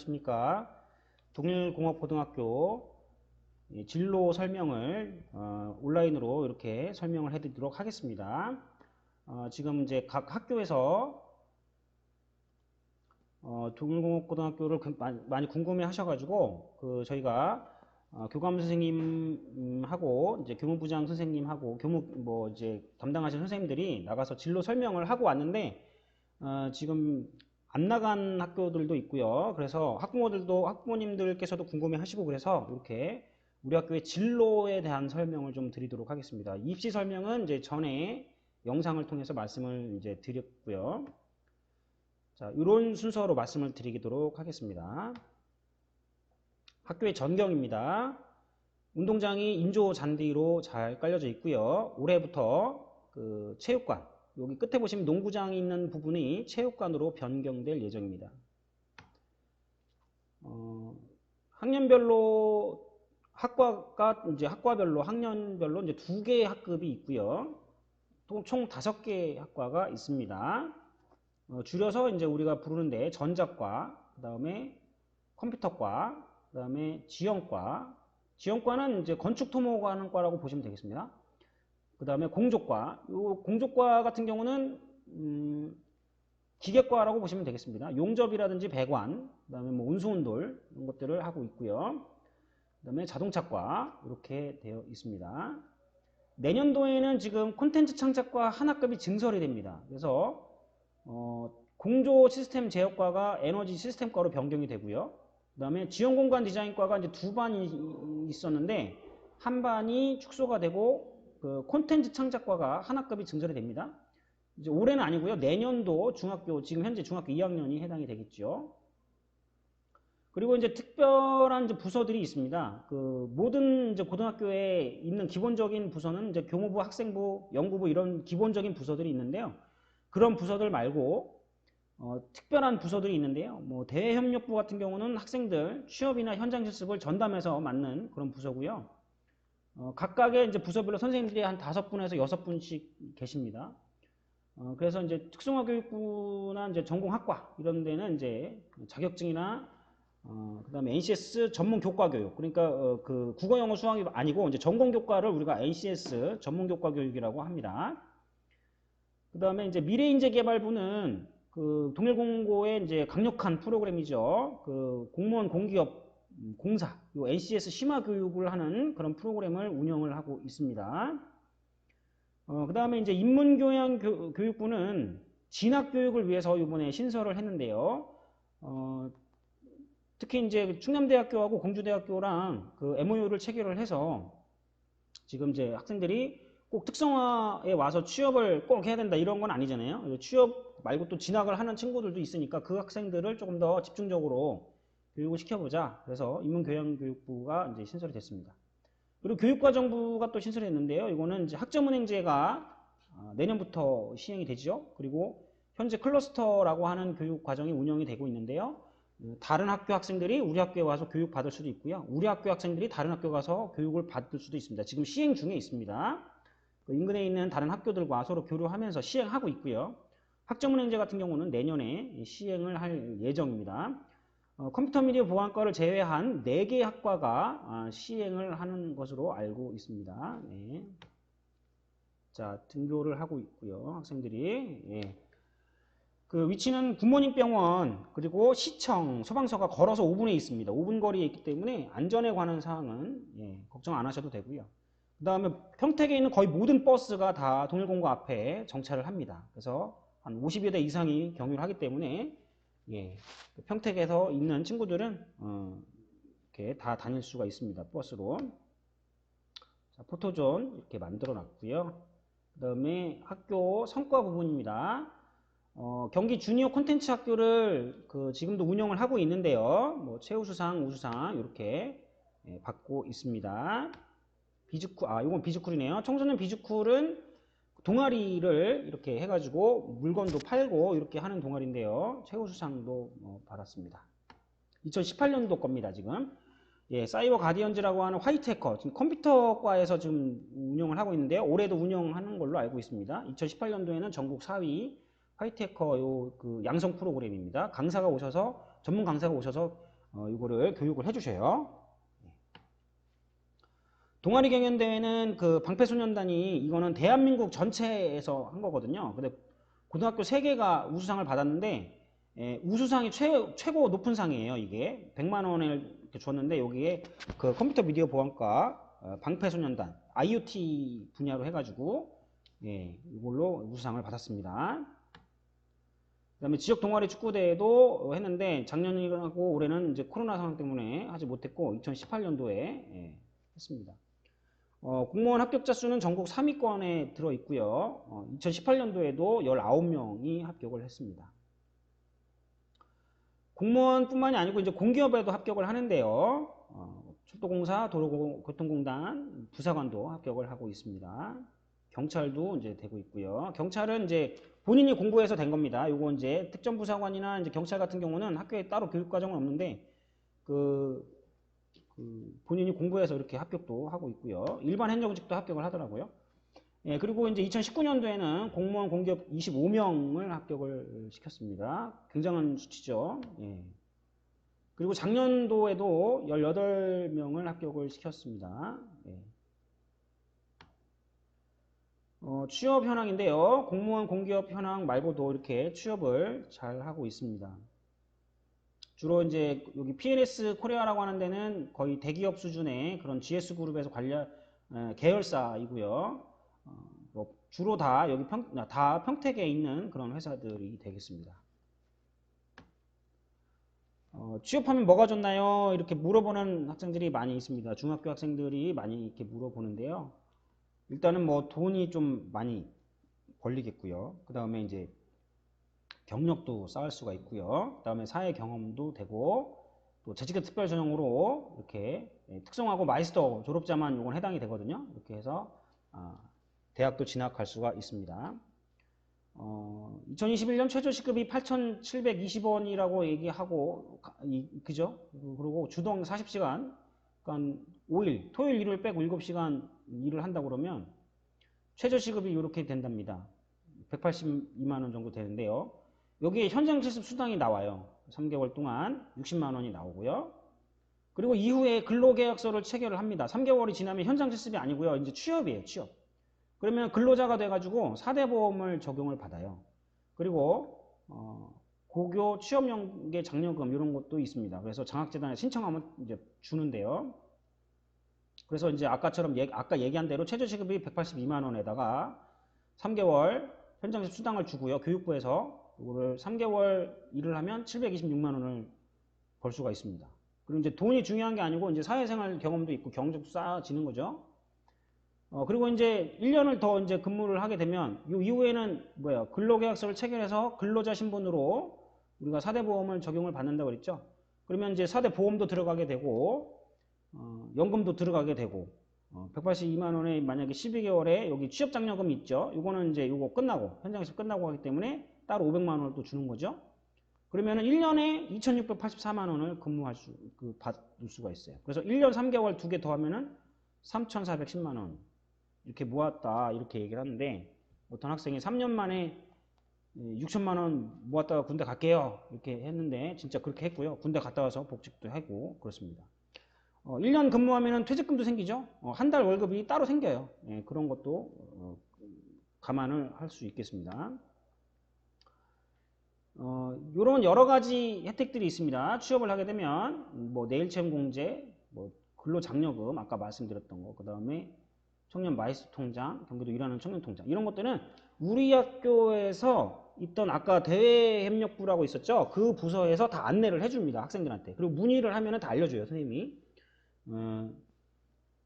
안녕하십니까. 동일공업고등학교 이 진로 설명을 어, 온라인으로 이렇게 설명을 해드리도록 하겠습니다. 어, 지금 이제 각 학교에서 어, 동일공업고등학교를 그- 많이, 궁금해 하셔가지고 그 저희가 어, 교감 선생님하고 이제 교무부장 선생님하고 교무 뭐 이제 담당하신 선생님들이 나가서 진로 설명을 하고 왔는데 어, 지금 안 나간 학교들도 있고요. 그래서 학부모들도 학부모님들께서도 궁금해 하시고 그래서 이렇게 우리 학교의 진로에 대한 설명을 좀 드리도록 하겠습니다. 입시 설명은 이제 전에 영상을 통해서 말씀을 이제 드렸고요. 자, 이런 순서로 말씀을 드리도록 하겠습니다. 학교의 전경입니다. 운동장이 인조 잔디로 잘 깔려져 있고요. 올해부터 그 체육관, 여기 끝에 보시면 농구장이 있는 부분이 체육관으로 변경될 예정입니다. 어, 학년별로 학과가 이제 학과별로 학년별로 이제 두 개의 학급이 있고요. 또총 다섯 개의 학과가 있습니다. 어, 줄여서 이제 우리가 부르는데 전자과, 그 다음에 컴퓨터과, 그 다음에 지형과. 지형과는 이제 건축토목하는 과라고 보시면 되겠습니다. 그 다음에 공조과. 요 공조과 같은 경우는 음, 기계과라고 보시면 되겠습니다. 용접이라든지 배관, 그 다음에 뭐 운수운돌 이런 것들을 하고 있고요. 그 다음에 자동차과 이렇게 되어 있습니다. 내년도에는 지금 콘텐츠 창작과 한 학급이 증설이 됩니다. 그래서 어, 공조 시스템 제어과가 에너지 시스템과로 변경이 되고요. 그 다음에 지형공간 디자인과가 이제 두 반이 있었는데 한 반이 축소가 되고 그 콘텐츠 창작과가 한 학급이 증설이 됩니다. 이제 올해는 아니고요. 내년도 중학교 지금 현재 중학교 2학년이 해당이 되겠죠. 그리고 이제 특별한 이제 부서들이 있습니다. 그 모든 이제 고등학교에 있는 기본적인 부서는 이제 교무부, 학생부, 연구부 이런 기본적인 부서들이 있는데요. 그런 부서들 말고 어, 특별한 부서들이 있는데요. 뭐 대외협력부 같은 경우는 학생들 취업이나 현장 실습을 전담해서 맡는 그런 부서고요. 어, 각각의 이제 부서별로 선생님들이 한 다섯 분에서 여섯 분씩 계십니다. 어, 그래서 이제 특성화교육부나 이제 전공학과 이런 데는 이제 자격증이나 어, 그다음에 NCS 전문 교과 교육. 그러니까 어, 그 국어 영어 수학이 아니고 이제 전공 교과를 우리가 NCS 전문 교과 교육이라고 합니다. 그다음에 이제 미래 인재 개발부는 그 동일공고의 이제 강력한 프로그램이죠. 그 공무원 공기업 음, 공사, 요 NCS 심화 교육을 하는 그런 프로그램을 운영을 하고 있습니다. 어, 그 다음에 이제 인문교양 교 육부는 진학교육을 위해서 이번에 신설을 했는데요. 어, 특히 이제 충남대학교하고 공주대학교랑 그 MOU를 체결을 해서 지금 이제 학생들이 꼭 특성화에 와서 취업을 꼭 해야 된다 이런 건 아니잖아요. 취업 말고 또 진학을 하는 친구들도 있으니까 그 학생들을 조금 더 집중적으로 교육을 시켜보자. 그래서 인문교양교육부가 이제 신설이 됐습니다. 그리고 교육과정부가 또 신설했는데요. 이거는 이제 학점은행제가 아, 내년부터 시행이 되죠. 그리고 현재 클러스터라고 하는 교육과정이 운영이 되고 있는데요. 음, 다른 학교 학생들이 우리 학교에 와서 교육 받을 수도 있고요. 우리 학교 학생들이 다른 학교 가서 교육을 받을 수도 있습니다. 지금 시행 중에 있습니다. 그 인근에 있는 다른 학교들과 서로 교류하면서 시행하고 있고요. 학점은행제 같은 경우는 내년에 시행을 할 예정입니다. 어, 컴퓨터 미디어 보안과를 제외한 4개 학과가 아, 시행을 하는 것으로 알고 있습니다. 네. 자, 등교를 하고 있고요. 학생들이. 예. 그 위치는 부모님 병원 그리고 시청 소방서가 걸어서 5분에 있습니다. 5분 거리에 있기 때문에 안전에 관한 사항은 예, 걱정 안 하셔도 되고요. 그 다음에 평택에 있는 거의 모든 버스가 다 동일공고 앞에 정차를 합니다. 그래서 한 50여 대 이상이 경유를 하기 때문에 예, 그 평택에서 있는 친구들은 어, 이렇게 다 다닐 수가 있습니다. 버스로. 자, 포토존 이렇게 만들어 놨고요. 그 다음에 학교 성과 부분입니다. 어, 경기 주니어 콘텐츠 학교를 그 지금도 운영을 하고 있는데요. 뭐 최우수상, 우수상 이렇게 예, 받고 있습니다. 비즈쿨, 아, 이건 비즈쿨이네요. 청소년 비즈쿨은 동아리를 이렇게 해가지고 물건도 팔고 이렇게 하는 동아리인데요. 최우수상도 뭐 받았습니다. 2018년도 겁니다, 지금. 예, 사이버 가디언즈라고 하는 화이트 해커, 지금 컴퓨터과에서 지금 운영을 하고 있는데요. 올해도 운영하는 걸로 알고 있습니다. 2018년도에는 전국 4위 화이트 해커 요 그 양성 프로그램입니다. 강사가 오셔서 전문 강사가 오셔서 어, 이거를 교육을 해주셔요. 동아리 경연대회는 그 방패소년단이 이거는 대한민국 전체에서 한 거거든요. 근데 고등학교 3개가 우수상을 받았는데 예, 우수상이 최, 최고 높은 상이에요. 이게 100만 원을 줬는데 여기에 그 컴퓨터 미디어 보안과 어, 방패소년단 IoT 분야로 해가지고 예, 이걸로 우수상을 받았습니다. 그다음에 지역 동아리 축구대회도 했는데 작년이고 올해는 이제 코로나 상황 때문에 하지 못했고 2018년도에 했습니다. 어, 공무원 합격자 수는 전국 3위권에 들어 있고요. 어, 2018년도에도 19명이 합격을 했습니다. 공무원뿐만이 아니고 이제 공기업에도 합격을 하는데요. 어, 철도공사, 도로교통공단, 부사관도 합격을 하고 있습니다. 경찰도 이제 되고 있고요. 경찰은 이제 본인이 공부해서 된 겁니다. 요거 이제 특전부사관이나 이제 경찰 같은 경우는 학교에 따로 교육과정은 없는데 그, 그 본인이 공부해서 이렇게 합격도 하고 있고요. 일반 행정직도 합격을 하더라고요. 예, 그리고 이제 2019년도에는 공무원 공기업 25명을 합격을 시켰습니다. 굉장한 수치죠. 예. 그리고 작년도에도 18명을 합격을 시켰습니다. 예. 어, 취업 현황인데요. 공무원 공기업 현황 말고도 이렇게 취업을 잘 하고 있습니다. 주로 이제 여기 PNS 코리아라고 하는 데는 거의 대기업 수준의 그런 GS 그룹에서 관련 에, 계열사이고요. 어, 뭐 주로 다 여기 평, 다 평택에 있는 그런 회사들이 되겠습니다. 어, 취업하면 뭐가 좋나요? 이렇게 물어보는 학생들이 많이 있습니다. 중학교 학생들이 많이 이렇게 물어보는데요. 일단은 뭐 돈이 좀 많이 벌리겠고요. 그 다음에 이제 경력도 쌓을 수가 있고요. 그 다음에 사회 경험도 되고 또 재직교 특별 전형으로 이렇게 예, 특성하고 마이스터 졸업자만 요건 해당이 되거든요. 이렇게 해서 아, 대학도 진학할 수가 있습니다. 어, 2021년 최저 시급이 8,720원이라고 얘기하고 이, 그죠? 그리고 주동 40시간 그러니까 5일 토요일 일요일 빼고 7시간 일을 한다 그러면 최저 시급이 이렇게 된답니다. 182만 원 정도 되는데요. 여기에 현장 실습 수당이 나와요. 3개월 동안 60만 원이 나오고요. 그리고 이후에 근로계약서를 체결을 합니다. 3개월이 지나면 현장 실습이 아니고요. 이제 취업이에요. 취업. 그러면 근로자가 돼가지고 4대 보험을 적용을 받아요. 그리고 어, 고교 취업연계 장려금 이런 것도 있습니다. 그래서 장학재단에 신청하면 이제 주는데요. 그래서 이제 아까처럼 얘기, 아까 얘기한 대로 최저시급이 182만 원에다가 3개월 현장에서 수당을 주고요. 교육부에서 이거를 3개월 일을 하면 726만 원을 벌 수가 있습니다. 그리고 이제 돈이 중요한 게 아니고 이제 사회생활 경험도 있고 경력도 쌓아지는 거죠. 어, 그리고 이제 1년을 더 이제 근무를 하게 되면 이 이후에는 뭐야 근로계약서를 체결해서 근로자 신분으로 우리가 4대 보험을 적용을 받는다고 그랬죠. 그러면 이제 4대 보험도 들어가게 되고 어, 연금도 들어가게 되고 어, 182만 원에 만약에 12개월에 여기 취업장려금이 있죠. 이거는 이제 이거 끝나고 현장에서 끝나고 하기 때문에 따로 500만 원을 또 주는 거죠. 그러면은 1년에 2,684만 원을 근무할 수, 그, 받을 수가 있어요. 그래서 1년 3개월 두 개 더 하면은 3,410만 원. 이렇게 모았다. 이렇게 얘기를 하는데, 어떤 학생이 3년 만에 6천만 원 모았다가 군대 갈게요. 이렇게 했는데, 진짜 그렇게 했고요. 군대 갔다 와서 복직도 하고, 그렇습니다. 어, 1년 근무하면 퇴직금도 생기죠. 어, 한달 월급이 따로 생겨요. 예, 그런 것도 어, 감안을 할 수 있겠습니다. 어, 이런 여러 가지 혜택들이 있습니다. 취업을 하게 되면 뭐 내일 체험 공제, 뭐 근로 장려금 아까 말씀드렸던 거, 그 다음에 청년 마이스 통장, 경기도 일하는 청년 통장 이런 것들은 우리 학교에서 있던 아까 대외협력부라고 있었죠. 그 부서에서 다 안내를 해줍니다. 학생들한테. 그리고 문의를 하면 다 알려줘요. 선생님이. 음,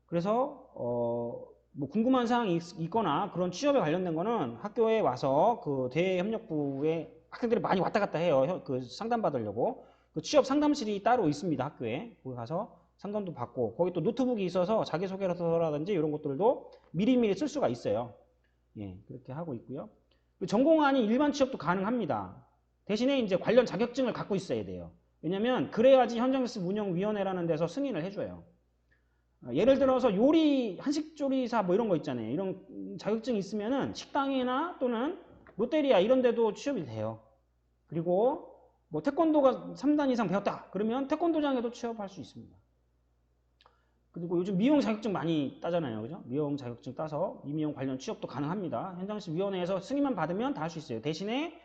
그래서 어, 뭐 궁금한 사항이 있, 거나 그런 취업에 관련된 거는 학교에 와서 그 대외협력부에 학생들이 많이 왔다 갔다 해요. 그 상담 받으려고. 그 취업 상담실이 따로 있습니다. 학교에. 거기 가서 상담도 받고 거기 또 노트북이 있어서 자기소개서라든지 이런 것들도 미리미리 쓸 수가 있어요. 예, 그렇게 하고 있고요. 전공안이 일반 취업도 가능합니다. 대신에 이제 관련 자격증을 갖고 있어야 돼요. 왜냐면 그래야지 현장실습 운영위원회라는 데서 승인을 해줘요. 어, 예를 들어서 요리 한식조리사 뭐 이런 거 있잖아요. 이런 자격증이 있으면은 식당이나 또는 롯데리아 이런 데도 취업이 돼요. 그리고 뭐 태권도가 3단 이상 배웠다. 그러면 태권도장에도 취업할 수 있습니다. 그리고 요즘 미용 자격증 많이 따잖아요. 그죠? 미용 자격증 따서 이미용 관련 취업도 가능합니다. 현장식 위원회에서 승인만 받으면 다 할 수 있어요. 대신에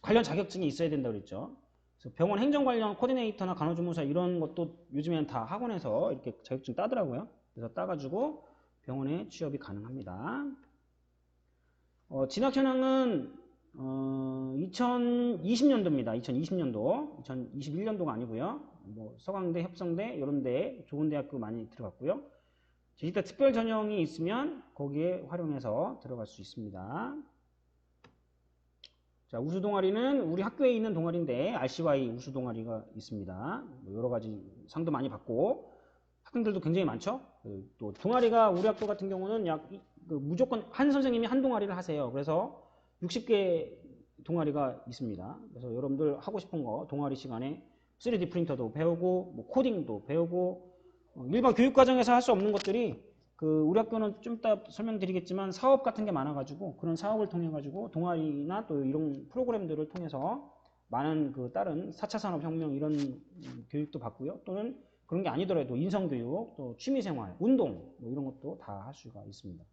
관련 자격증이 있어야 된다고 그랬죠. 그래서 병원 행정 관련 코디네이터나 간호조무사 이런 것도 요즘에는 다 학원에서 이렇게 자격증 따더라고요. 그래서 따가지고 병원에 취업이 가능합니다. 어, 진학 현황은 어, 2020년도입니다. 2020년도, 2021년도가 아니고요. 뭐 서강대, 협성대 이런 데 좋은 대학교 많이 들어갔고요. 디지털 특별 전형이 있으면 거기에 활용해서 들어갈 수 있습니다. 자, 우수 동아리는 우리 학교에 있는 동아리인데 RCY 우수 동아리가 있습니다. 뭐 여러 가지 상도 많이 받고 학생들도 굉장히 많죠. 그또 동아리가 우리 학교 같은 경우는 약 이- 그 무조건 한 선생님이 한 동아리를 하세요. 그래서 60개 동아리가 있습니다. 그래서 여러분들 하고 싶은 거 동아리 시간에 3D 프린터도 배우고 뭐 코딩도 배우고 어, 일반 교육 과정에서 할 수 없는 것들이 그 우리 학교는 좀 이따 설명드리겠지만 사업 같은 게 많아가지고 그런 사업을 통해 가지고 동아리나 또 이런 프로그램들을 통해서 많은 그 다른 4차 산업혁명 이런 음, 교육도 받고요. 또는 그런 게 아니더라도 인성교육, 또 취미생활, 운동 뭐 이런 것도 다 할 수가 있습니다.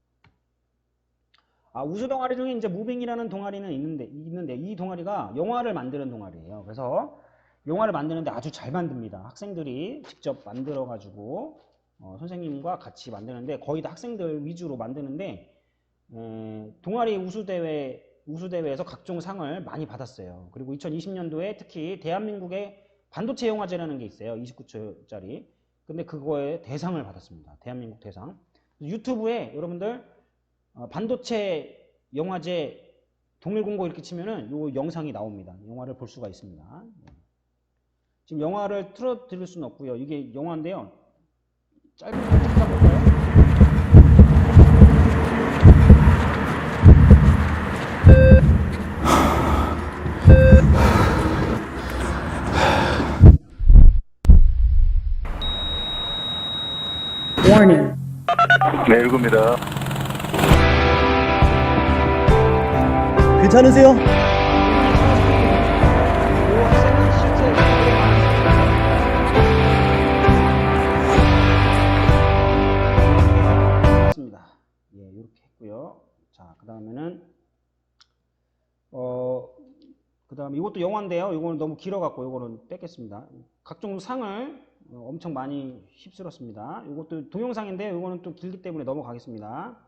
아, 우수 동아리 중에 이제 무빙이라는 동아리는 있는데, 있는데 이 동아리가 영화를 만드는 동아리예요. 그래서 영화를 만드는데 아주 잘 만듭니다. 학생들이 직접 만들어 가지고 어, 선생님과 같이 만드는데 거의 다 학생들 위주로 만드는데 에, 동아리 우수 대회 우수 대회에서 각종 상을 많이 받았어요. 그리고 2020년도에 특히 대한민국의 반도체 영화제라는 게 있어요. 29초짜리. 근데 그거에 대상을 받았습니다. 대한민국 대상. 유튜브에 여러분들 어, 반도체 영화제 동일공고 이렇게 치면은 요 영상이 나옵니다. 영화를 볼 수가 있습니다. 네. 지금 영화를 틀어 드릴 수는 없고요. 이게 영화인데요. 짧은 거 잠깐 볼까요? Warning. 네, 읽습니다. 괜찮으세요? 했습니다. 예, 이렇게 했고요. 자, 그 다음에는 어, 그 다음에 이것도 영화인데요. 이거는 너무 길어갖고 이거는 뺏겠습니다. 각종 상을 어, 엄청 많이 휩쓸었습니다. 이것도 동영상인데 이거는 또 길기 때문에 넘어가겠습니다.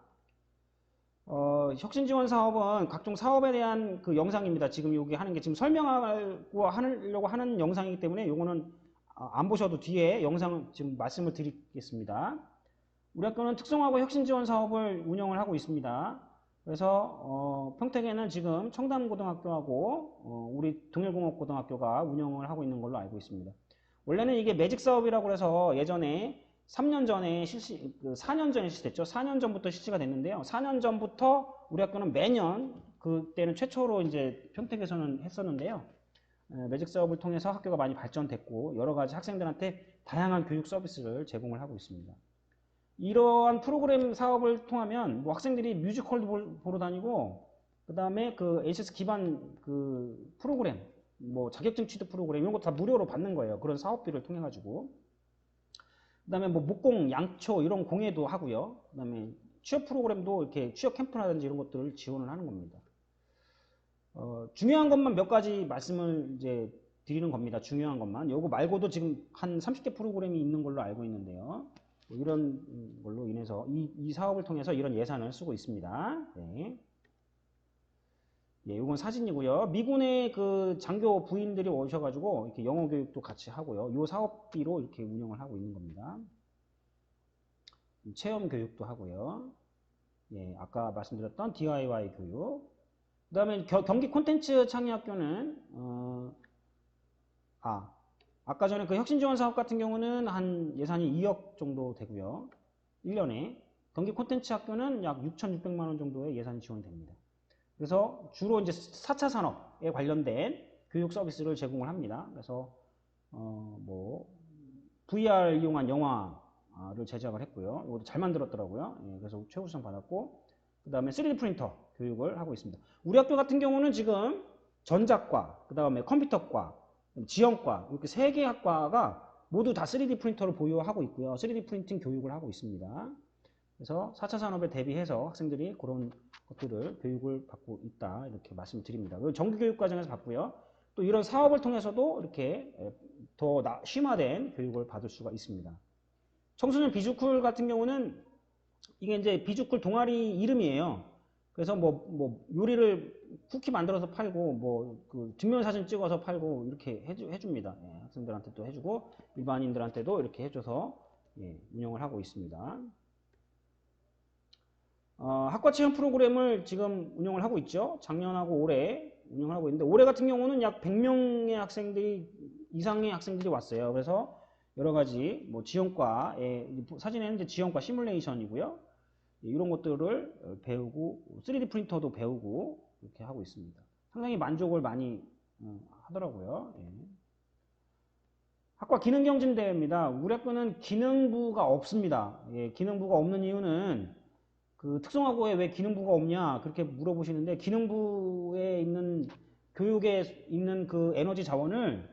어, 혁신지원 사업은 각종 사업에 대한 그 영상입니다. 지금 여기 하는 게 지금 설명하고 하려고 하는 영상이기 때문에 이거는 아, 안 보셔도 뒤에 영상 지금 말씀을 드리겠습니다. 우리 학교는 특성화고 혁신지원 사업을 운영을 하고 있습니다. 그래서 어, 평택에는 지금 청담고등학교하고 어, 우리 동일공업고등학교가 운영을 하고 있는 걸로 알고 있습니다. 원래는 이게 매직 사업이라고 해서 예전에 3년 전에 실시, 그 4년 전에 실시됐죠. 4년 전부터 실시가 됐는데요. 4년 전부터 우리 학교는 매년 그때는 최초로 이제 평택에서는 했었는데요. 에, 매직 사업을 통해서 학교가 많이 발전됐고 여러 가지 학생들한테 다양한 교육 서비스를 제공을 하고 있습니다. 이러한 프로그램 사업을 통하면 뭐 학생들이 뮤지컬도 볼- 보러 다니고 그 다음에 그 HSS 기반 그 프로그램 뭐 자격증 취득 프로그램 이런 거다 무료로 받는 거예요. 그런 사업비를 통해 가지고 그 다음에 뭐 목공, 양초 이런 공예도 하고요. 그 다음에 취업 프로그램도 이렇게 취업 캠프라든지 이런 것들을 지원을 하는 겁니다. 어, 중요한 것만 몇 가지 말씀을 이제 드리는 겁니다. 중요한 것만. 요거 말고도 지금 한 30개 프로그램이 있는 걸로 알고 있는데요. 뭐 이런 걸로 인해서 이, 이 사업을 통해서 이런 예산을 쓰고 있습니다. 네. 예, 이건 사진이고요. 미군의 그 장교 부인들이 오셔가지고 이렇게 영어 교육도 같이 하고요. 이 사업비로 이렇게 운영을 하고 있는 겁니다. 체험 교육도 하고요. 예, 아까 말씀드렸던 DIY 교육. 그 다음에 경기 콘텐츠 창의학교는, 어, 아, 아까 전에 그 혁신 지원 사업 같은 경우는 한 예산이 2억 정도 되고요. 1년에. 경기 콘텐츠 학교는 약 6,600만 원 정도의 예산이 지원됩니다. 그래서 주로 이제 4차 산업에 관련된 교육 서비스를 제공을 합니다. 그래서 어 뭐 VR 이용한 영화를 제작을 했고요. 이것도 잘 만들었더라고요. 예, 그래서 최우수상 받았고 그 다음에 3D 프린터 교육을 하고 있습니다. 우리 학교 같은 경우는 지금 전작과 그 다음에 컴퓨터과 지형과 이렇게 세 개 학과가 모두 다 3D 프린터를 보유하고 있고요. 3D 프린팅 교육을 하고 있습니다. 그래서 4차 산업에 대비해서 학생들이 그런 것들을 교육을 받고 있다 이렇게 말씀드립니다. 정규 교육 과정에서 받고요. 또 이런 사업을 통해서도 이렇게 더 나- 심화된 교육을 받을 수가 있습니다. 청소년 비주쿨 같은 경우는 이게 이제 비주쿨 동아리 이름이에요. 그래서 뭐, 뭐 요리를 쿠키 만들어서 팔고 뭐그 증명사진 찍어서 팔고 이렇게 해주, 해줍니다. 예, 학생들한테 도 해주고 일반인들한테도 이렇게 해줘서 예, 운영을 하고 있습니다. 어, 학과 체험 프로그램을 지금 운영을 하고 있죠. 작년하고 올해 운영을 하고 있는데 올해 같은 경우는 약 100명의 학생들이 이상의 학생들이 왔어요. 그래서 여러 가지 뭐 지원과의 사진에는 이제 지원과 시뮬레이션이고요. 예, 이런 것들을 어, 배우고 3D 프린터도 배우고 이렇게 하고 있습니다. 상당히 만족을 많이 어, 하더라고요. 예. 학과 기능경진대회입니다. 우리 학교는 기능부가 없습니다. 예, 기능부가 없는 이유는 그 특성화고에 왜 기능부가 없냐 그렇게 물어보시는데 기능부에 있는 교육에 있는 그 에너지 자원을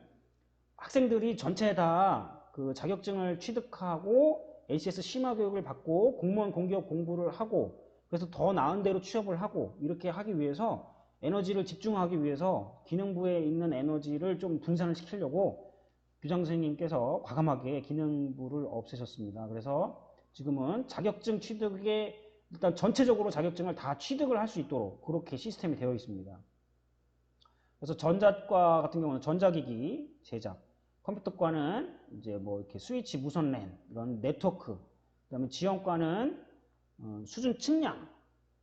학생들이 전체 다 그 자격증을 취득하고 ACS 심화 교육을 받고 공무원 공기업 공부를 하고 그래서 더 나은 대로 취업을 하고 이렇게 하기 위해서 에너지를 집중하기 위해서 기능부에 있는 에너지를 좀 분산을 시키려고 교장 선생님께서 과감하게 기능부를 없애셨습니다. 그래서 지금은 자격증 취득에 일단 전체적으로 자격증을 다 취득을 할 수 있도록 그렇게 시스템이 되어 있습니다. 그래서 전자과 같은 경우는 전자기기 제작, 컴퓨터과는 이제 뭐 이렇게 스위치 무선 랜 이런 네트워크, 그다음에 지형과는 어, 수준 측량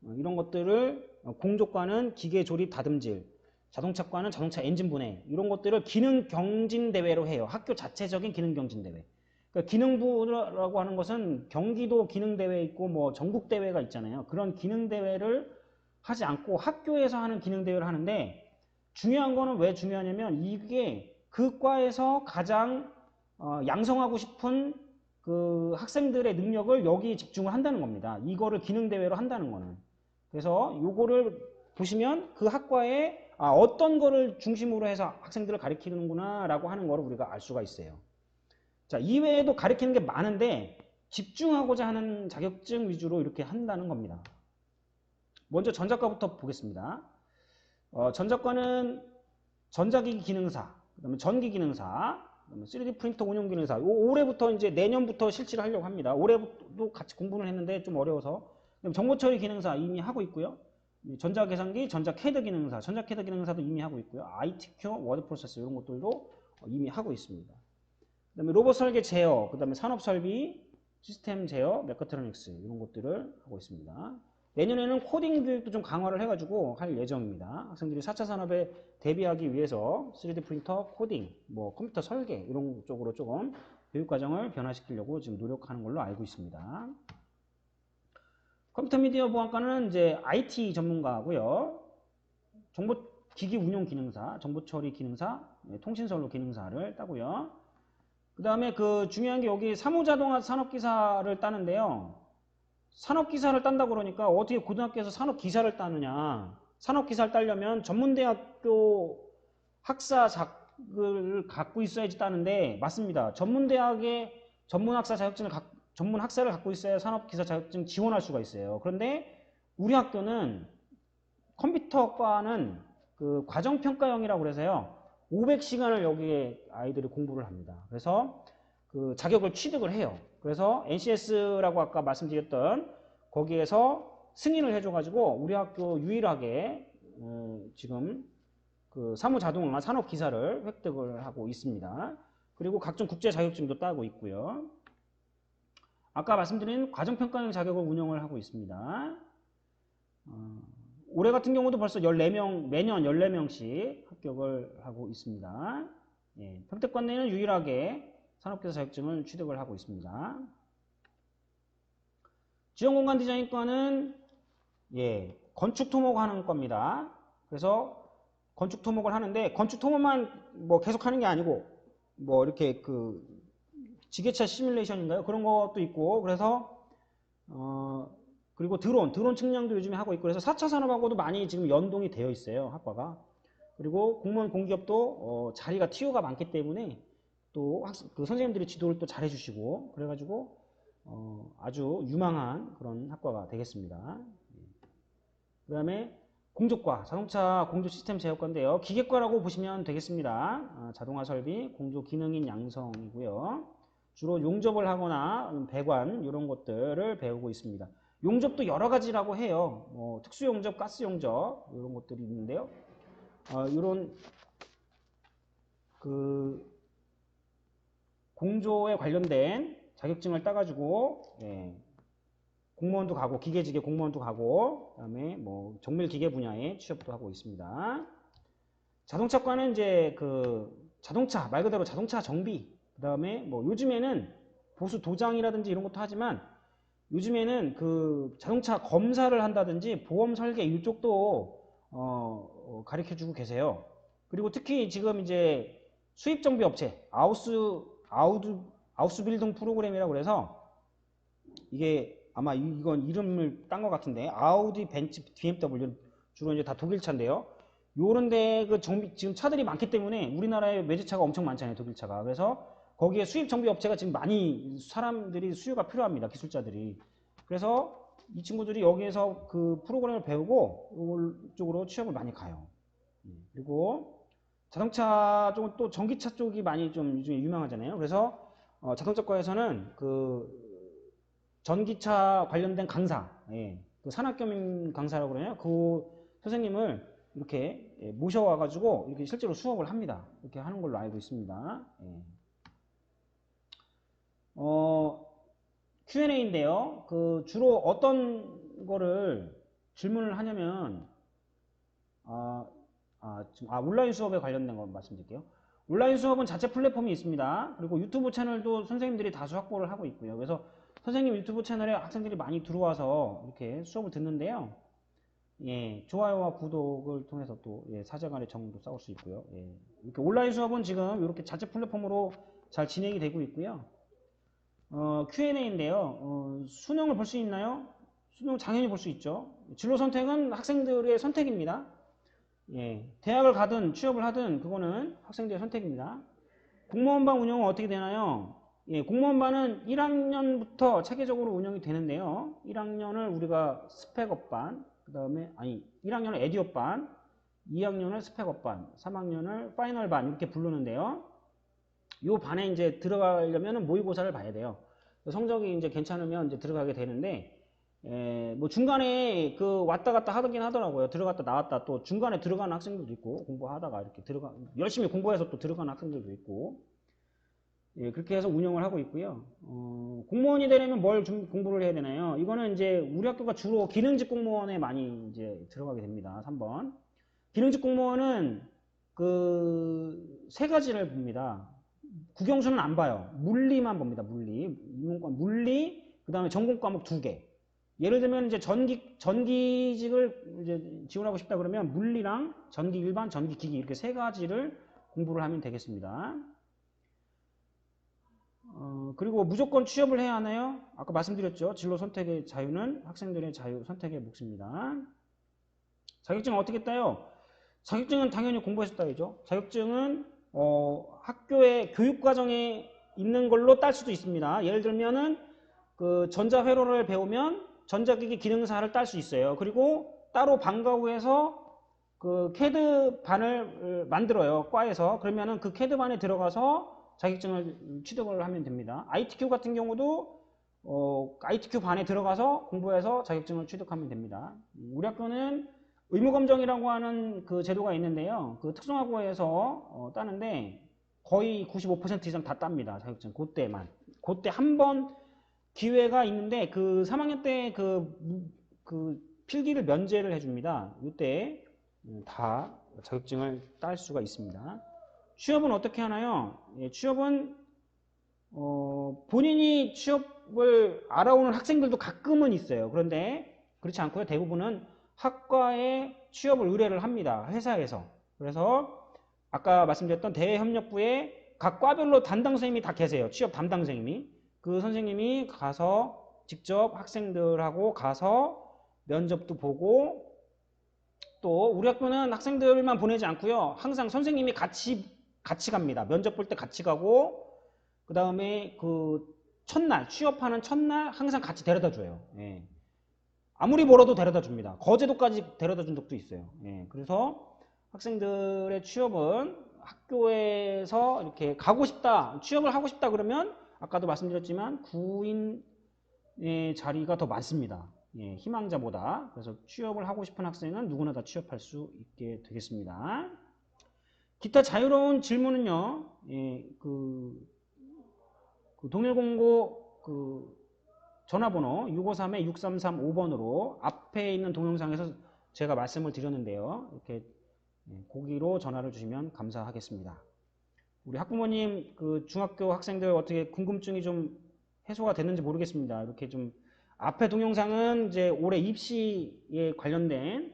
어, 이런 것들을 어, 공조과는 기계 조립 다듬질, 자동차과는 자동차 엔진 분해 이런 것들을 기능 경진 대회로 해요. 학교 자체적인 기능 경진 대회. 그러니까 기능부라고 하는 것은 경기도 기능 대회 있고 뭐 전국 대회가 있잖아요. 그런 기능 대회를 하지 않고 학교에서 하는 기능 대회를 하는데 중요한 거는 왜 중요하냐면 이게 그 과에서 가장 어, 양성하고 싶은 그 학생들의 능력을 여기 집중을 한다는 겁니다. 이거를 기능 대회로 한다는 거는. 그래서 요거를 보시면 그 학과에 아, 어떤 거를 중심으로 해서 학생들을 가리키는구나 라고 하는 거를 우리가 알 수가 있어요. 자, 이외에도 가리키는 게 많은데 집중하고자 하는 자격증 위주로 이렇게 한다는 겁니다. 먼저 전자과부터 보겠습니다. 어, 전자과는 전자기기 기능사, 그다음에 전기 기능사, 그다음에 3D 프린터 운영 기능사. 요 올해부터 이제 내년부터 실시를 하려고 합니다. 올해도 같이 공부는 했는데 좀 어려워서. 정보 처리 기능사 이미 하고 있고요. 전자 계산기, 전자 캐드 기능사, 전자 캐드 기능사도 이미 하고 있고요. ITQ, 워드 프로세서 이런 것들도 이미 하고 있습니다. 그다음에 로봇 설계 제어, 그다음에 산업 설비, 시스템 제어, 메카트로닉스 이런 것들을 하고 있습니다. 내년에는 코딩 교육도 좀 강화를 해가지고 할 예정입니다. 학생들이 4차 산업에 대비하기 위해서 3D 프린터, 코딩, 뭐 컴퓨터 설계 이런 쪽으로 조금 교육 과정을 변화시키려고 지금 노력하는 걸로 알고 있습니다. 컴퓨터 미디어 보안과는 이제 IT 전문가고요. 정보 기기 운용 기능사, 정보 처리 기능사, 네, 통신 선로 기능사를 따고요. 그 다음에 그 중요한 게 여기 사무자동화 산업기사를 따는데요. 산업기사를 딴다 그러니까 어떻게 고등학교에서 산업기사를 따느냐. 산업기사를 따려면 전문대학교 학사작을 갖고 있어야지 따는데 맞습니다. 전문대학의 전문학사 자격증을 갖, 전문학사를 갖고 있어야 산업기사 자격증 지원할 수가 있어요. 그런데 우리 학교는 컴퓨터과는 그 과정평가형이라고 그래서요. 500시간을 여기에 아이들이 공부를 합니다. 그래서 그 자격을 취득을 해요. 그래서 NCS라고 아까 말씀드렸던 거기에서 승인을 해줘가지고 우리 학교 유일하게 어, 지금 그 사무자동화 산업 기사를 획득을 하고 있습니다. 그리고 각종 국제 자격증도 따고 있고요. 아까 말씀드린 과정평가형 자격을 운영을 하고 있습니다. 어, 올해 같은 경우도 벌써 14명, 매년 14명씩 합격을 하고 있습니다. 예, 평택관 내는 유일하게 산업기사 자격증을 취득을 하고 있습니다. 지형공간 디자인과는 예, 건축 토목 하는 겁니다. 그래서 건축 토목을 하는데 건축 토목만 뭐 계속 하는 게 아니고 뭐 이렇게 그 지게차 시뮬레이션인가요? 그런 것도 있고 그래서 어 그리고 드론, 드론 측량도 요즘에 하고 있고 그래서 4차 산업하고도 많이 지금 연동이 되어 있어요. 학과가. 그리고 공무원 공기업도 어, 자리가 티오가 많기 때문에 또 학, 그 선생님들이 지도를 또 잘 해주시고 그래가지고 어, 아주 유망한 그런 학과가 되겠습니다. 그 다음에 공조과, 자동차 공조 시스템 제어과인데요. 기계과라고 보시면 되겠습니다. 아, 자동화 설비, 공조 기능인 양성이고요. 주로 용접을 하거나 배관 이런 것들을 배우고 있습니다. 용접도 여러 가지라고 해요. 뭐 특수 용접, 가스 용접 이런 것들이 있는데요. 어, 이런 그 공조에 관련된 자격증을 따가지고 예, 공무원도 가고 기계지계 공무원도 가고 그다음에 뭐 정밀 기계 분야에 취업도 하고 있습니다. 자동차과는 이제 그 자동차 말 그대로 자동차 정비 그다음에 뭐 요즘에는 보수 도장이라든지 이런 것도 하지만 요즘에는 그 자동차 검사를 한다든지 보험 설계 이쪽도 어, 어, 가르쳐 주고 계세요. 그리고 특히 지금 이제 수입 정비 업체 아우스 아우드 아우스 빌딩 프로그램이라고 그래서 이게 아마 이- 이건 이름을 딴 것 같은데 아우디 벤츠 BMW 주로 이제 다 독일 차인데요. 요런데 그 정비 지금 차들이 많기 때문에 우리나라에 외제차가 엄청 많잖아요 독일 차가 그래서 거기에 수입 정비 업체가 지금 많이 사람들이 수요가 필요합니다 기술자들이 그래서 이 친구들이 여기에서 그 프로그램을 배우고 이쪽으로 취업을 많이 가요. 음, 그리고 자동차 쪽은 또 전기차 쪽이 많이 좀 요즘에 유명하잖아요. 그래서 어, 자동차과에서는 그 전기차 관련된 강사, 예, 그 산학겸임 강사라고 그러나요? 그 선생님을 이렇게 예, 모셔와가지고 이렇게 실제로 수업을 합니다. 이렇게 하는 걸로 알고 있습니다. 예. 어, Q&A인데요. 그 주로 어떤 거를 질문을 하냐면 아, 아, 지금 아, 온라인 수업에 관련된 거 말씀드릴게요. 온라인 수업은 자체 플랫폼이 있습니다. 그리고 유튜브 채널도 선생님들이 다수 확보를 하고 있고요. 그래서 선생님 유튜브 채널에 학생들이 많이 들어와서 이렇게 수업을 듣는데요. 예, 좋아요와 구독을 통해서 또 예, 사제간의 정도 싸울 수 있고요. 예, 이렇게 온라인 수업은 지금 이렇게 자체 플랫폼으로 잘 진행이 되고 있고요. 어, Q&A인데요. 어, 수능을 볼 수 있나요? 수능 당연히 볼 수 있죠. 진로 선택은 학생들의 선택입니다. 예, 대학을 가든 취업을 하든 그거는 학생들의 선택입니다. 공무원반 운영은 어떻게 되나요? 예, 공무원반은 1학년부터 체계적으로 운영이 되는데요. 1학년을 우리가 스펙업반, 그 다음에, 아니, 1학년을 에듀업반, 2학년을 스펙업반, 3학년을 파이널반 이렇게 부르는데요. 요 반에 이제 들어가려면 모의고사를 봐야 돼요. 성적이 이제 괜찮으면 이제 들어가게 되는데, 에, 뭐 중간에 그 왔다 갔다 하긴 하더라고요. 들어갔다 나왔다 또 중간에 들어가는 학생들도 있고 공부하다가 이렇게 들어가 열심히 공부해서 또 들어가는 학생들도 있고 예, 그렇게 해서 운영을 하고 있고요. 어, 공무원이 되려면 뭘 좀 공부를 해야 되나요? 이거는 이제 우리 학교가 주로 기능직 공무원에 많이 이제 들어가게 됩니다. 3번. 기능직 공무원은 그 세 가지를 봅니다. 국영수는 안 봐요. 물리만 봅니다. 물리. 인문과 물리, 그 다음에 전공 과목 두 개. 예를 들면 이제 전기 전기직을 이제 지원하고 싶다 그러면 물리랑 전기 일반, 전기 기기 이렇게 세 가지를 공부를 하면 되겠습니다. 어, 그리고 무조건 취업을 해야 하나요? 아까 말씀드렸죠. 진로 선택의 자유는 학생들의 자유 선택의 몫입니다. 자격증은 어떻게 따요? 자격증은 당연히 공부해서 따야죠. 자격증은 어, 학교의 교육 과정에 있는 걸로 딸 수도 있습니다. 예를 들면은 그 전자 회로를 배우면 전자기기 기능사를 딸 수 있어요. 그리고 따로 방과 후에서 그 캐드 반을 만들어요. 과에서. 그러면은 그 캐드 반에 들어가서 자격증을 취득을 하면 됩니다. ITQ 같은 경우도 어, ITQ 반에 들어가서 공부해서 자격증을 취득하면 됩니다. 우리 학교는 의무검정이라고 하는 그 제도가 있는데요. 그 특성화고에서 어, 따는데 거의 95% 이상 다 땁니다. 자격증. 그때만. 그때 한 번 기회가 있는데 그 3학년 때 그 그 필기를 면제를 해줍니다. 이때 음, 다 자격증을 딸 수가 있습니다. 취업은 어떻게 하나요? 예, 취업은 어, 본인이 취업을 알아오는 학생들도 가끔은 있어요. 그런데 그렇지 않고요. 대부분은 학과에 취업을 의뢰를 합니다. 회사에서. 그래서 아까 말씀드렸던 대외협력부에 각 과별로 담당 선생님이 다 계세요. 취업 담당 선생님이. 그 선생님이 가서 직접 학생들하고 가서 면접도 보고 또 우리 학교는 학생들만 보내지 않고요. 항상 선생님이 같이 같이 갑니다. 면접 볼 때 같이 가고 그 다음에 그 첫날 취업하는 첫날 항상 같이 데려다 줘요. 예. 아무리 멀어도 데려다 줍니다. 거제도까지 데려다 준 적도 있어요. 예. 그래서 학생들의 취업은 학교에서 이렇게 가고 싶다, 취업을 하고 싶다 그러면 아까도 말씀드렸지만 구인의 자리가 더 많습니다. 예, 희망자보다. 그래서 취업을 하고 싶은 학생은 누구나 다 취업할 수 있게 되겠습니다. 기타 자유로운 질문은요, 예, 그, 그 동일공고 그 전화번호 653-6335번으로 앞에 있는 동영상에서 제가 말씀을 드렸는데요. 이렇게 예, 고기로 전화를 주시면 감사하겠습니다. 우리 학부모님 그 중학교 학생들 어떻게 궁금증이 좀 해소가 됐는지 모르겠습니다. 이렇게 좀 앞에 동영상은 이제 올해 입시에 관련된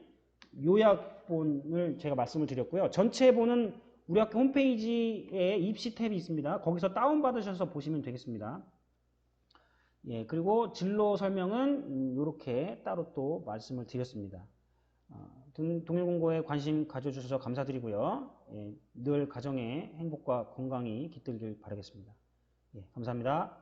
요약본을 제가 말씀을 드렸고요. 전체본은 우리 학교 홈페이지에 입시 탭이 있습니다. 거기서 다운받으셔서 보시면 되겠습니다. 예, 그리고 진로 설명은 이렇게 따로 또 말씀을 드렸습니다. 어, 동- 동일공고에 관심 가져주셔서 감사드리고요. 예, 늘 가정의 행복과 건강이 깃들길 바라겠습니다. 예, 감사합니다.